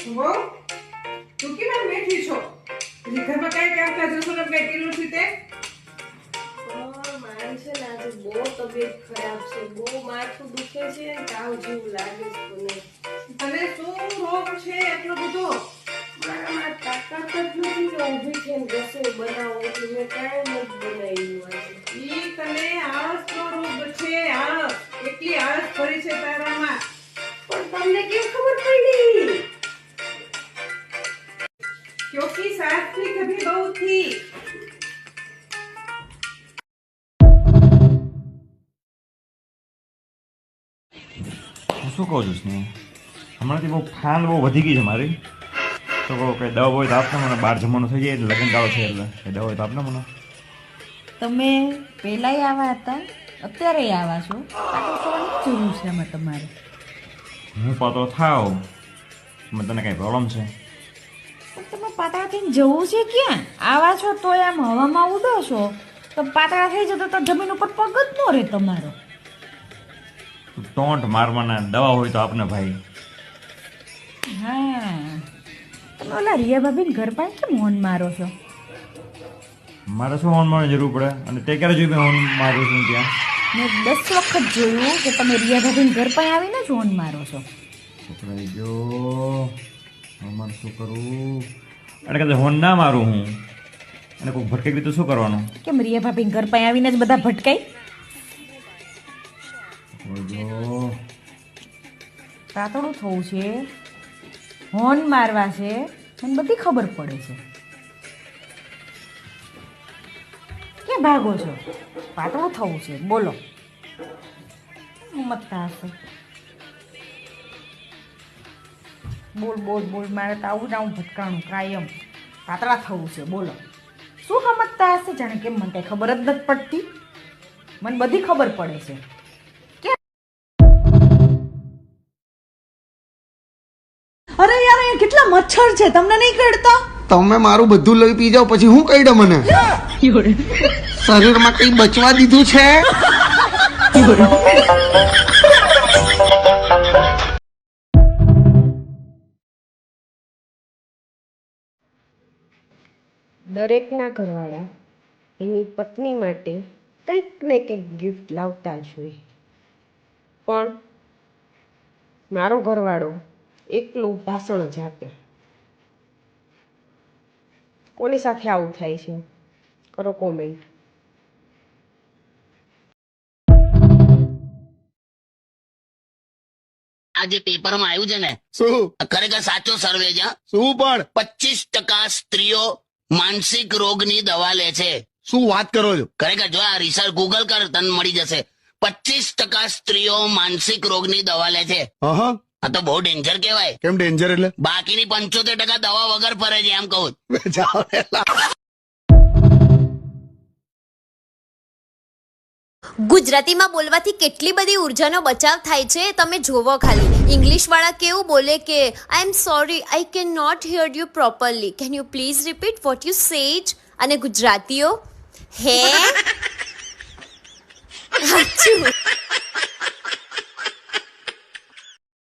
વહુ તું કેમ બેઠી છો. હજી ઘરમાં કઈ કામકાજ રસોડા કઈ કર્યું છે તે. મારી છે ને આજે બહુ તબિયત ખરાબ છે. બહુ માથું દુખે છે તાવ જેવું લાગે છે તને શું રોગ છે એટલો બધો? મારામાં તાકાત જ નથી કે ઊભી થઈને રસોઈ બનાવું એટલે મેં કાંઈ નથી બનાવ્યું આજે. તને આળસનો રોગ क्योंकि सास थी कभी बहू थी હું શું કહું છું સ્નેહ હમણાંથી બહુ ખાંડ બહુ વધી ગઈ છે મારી તો કહો કંઈ દવા હોય તો આપને મને બહાર જમવાનું થઈ જાય એટલે લગ્ન ગાળો છે એટલે કંઈ દવા હોય તો આપને મને તમે પહેલાંય આવા હતા અત્યારે આવા છો પાટો થવાની જરૂર છે એમાં તમારે હું પાતો થાવ મને તને કંઈ પ્રોબ્લેમ છે પણ તમે પાતળા થઈને જવું છે ક્યાં? આવા છો તોય આમ હવામાં ઉડો છો. તો પાતળા થઈ જતો તો જમીન ઉપર પગ જ ન રહે તમારો. ટોંટ ટોન્ટ મારવાના દવા હોય તો આપને ભાઈ. હા. તમે ઓલા રિયા ભાભીને ઘર પાસે કેમ હોન મારો છો? મારે શું હોન મારવાની જરૂર પડે? અને તે ક્યારે જોયું હોન મારું છું ત્યાં? મેં દસ વખત જોયું કે તમે રિયા ભાભીને ઘર પાસે આવીને જ હોન મારો છો. છોકરાઈ ગયો હમણાં શું કરવું? અને કદાચ હોર્ન ના મારું હું. અને કોઈ ભટકાઈ ગયું તો શું કરવાનું? કેમ રિયા ભાભી ઘર પાસે આવીને જ બધા ભટકાઈ તાતડું થવું છે. હોર્ન મારવા છે. મને બધી ખબર પડે છે. કે ભાગો છો? પાતળું થવું છે. બોલો. હિંમતતા હશે. બોલ બોલ બોલ મારે તો આવું જ આવું ભટકાણું કાયમ પાતળા થવું છે બોલો. શું સમજતા હશે જાણે કેમ મને કાંઈ ખબર જ નથી પડતી? મને બધી ખબર પડે છે. અરે યાર અહીંયા કેટલા મચ્છર છે તમને નહીં કરડતા તમે મારું બધું લઈ પી જાઓ પછી હું કહી દઉં મને શરીરમાં કઈ બચવા દીધું છે? દરેકના ઘરવાળા એની પત્ની માટે કંઈક ને કંઈક ગિફ્ટ લાવતા જ હોય. પણ મારો ઘરવાળો એકલું ભાષણ જ આપે. કોની સાથે આવું થાય છે? કરો કોમેન્ટ આજે પેપરમાં આવ્યું છે ને? શું? ખરેખર સાચો સર્વે છે શું પણ? પચીસ ટકા સ્ત્રીઓ માનસિક રોગની દવા લે છે. શું વાત કરો છો? ખરેખર જો આ રિસર્ચ ગૂગલ કર તને મળી જશે. પચીસ ટકા સ્ત્રીઓ માનસિક રોગની દવા લે છે. હા આ તો બહુ ડેન્જર કેવાય કેમ ડેન્જર એટલે? બાકીની પંચોતેર ટકા દવા વગર ફરે છે એમ કહું ગુજરાતીમાં બોલવાથી કેટલી બધી ઉર્જાનો બચાવ થાય છે તમે જોવો ખાલી. ઇંગ્લિશવાળા કેવું બોલે કે I am sorry I can not hear you properly can you please repeat what you said અને ગુજરાતીઓ, હે? સાચું.